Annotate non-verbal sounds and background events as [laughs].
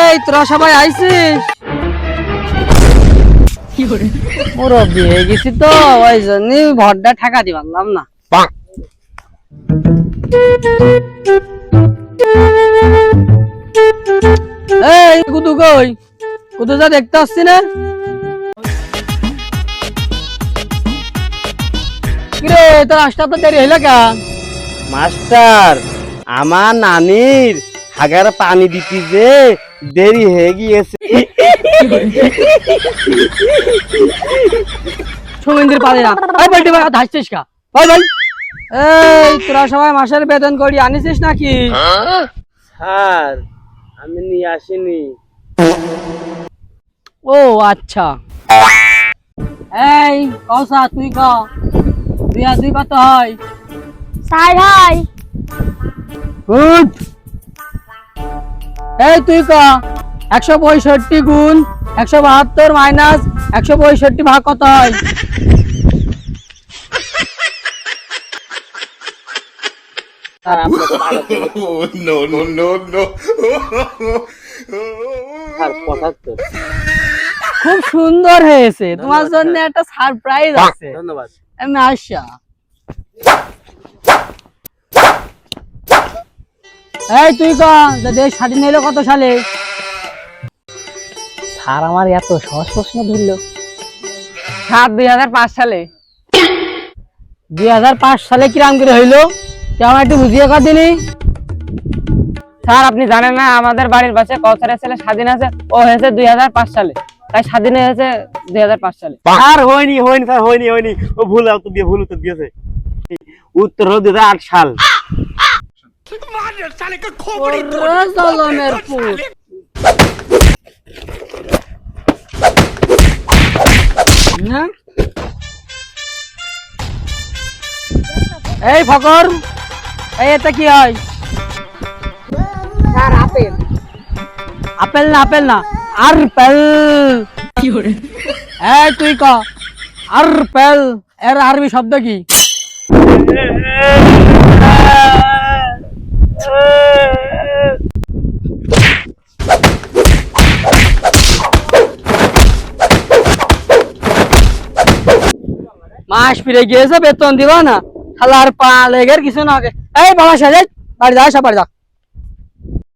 এই তোরা সবাই আইছিস মুরব্বী গেছি তো ওই জন্যই ভরটা ঠেকা দি পারলাম না। এই কুদু কই? কুদু যা দেখতে আসছি না? কিরে তোর আসটা তো দেরি হইল কেন? মাস্টার আমার নানির হাগার পানি দিতে যে দেরি হয়ে গিয়েছে। সুমিন্দির পারে না বলটি ভাই ধাসছিস কা? ভাই ভাই। এই তোরা সবাই মাসের বেতন করি আনিছিস নাকি? স্যার আমি নিয়ে আসিনি। ও আচ্ছা। এই কসা তুই ক দুই আর দুই কত হয়? ষাট হয়। গুড এই তুই ক? একশো পঁয়ষট্টি গুণ একশো বাহাত্তর মাইনাস একশো পঁয়ষট্টি ভাগ কত হয়। [laughs] Oh, খুব সুন্দর হয়েছে। তোমার জন্য একটা সারপ্রাইজ আছে। ধন্যবাদ। আসা এই তুই দেশ স্বাধীন হইল কত সালে? স্যার আমার এত সহজ প্রশ্ন ধরলো। সাত দুই হাজার পাঁচ সালে। দুই হাজার পাঁচ সালে কিরাম করে হইল? কেমন একটু বুঝিয়ে কর দিনি। স্যার আপনি জানেন না আমাদের বাড়ির পাশে কৌসারের ছেলে স্বাধীন আছে ও হয়েছে দুই হাজার পাঁচ সালে। তাই স্বাধীন হয়েছে দুই হাজার পাঁচ সালে। স্যার হয়নি হয়নি স্যার হয়নি হয়নি। ও ভুল উত্তর দিয়ে ভুল উত্তর দিয়েছে। উত্তর হলো দুই হাজার আট সাল। জলমের পুত। না? এই ফকর এই এটা কি হয় স্যার আপেল আপেল না আপেল না আর পেল এই তুই ক আর পেল এর আরবি শব্দ কি মাস ফিরে গিয়েছে বেতন দিবা না খালা আর পা লেগের কিছু না হবে। এই বাবা সাজে বাড়ি যা সব বাড়ি যা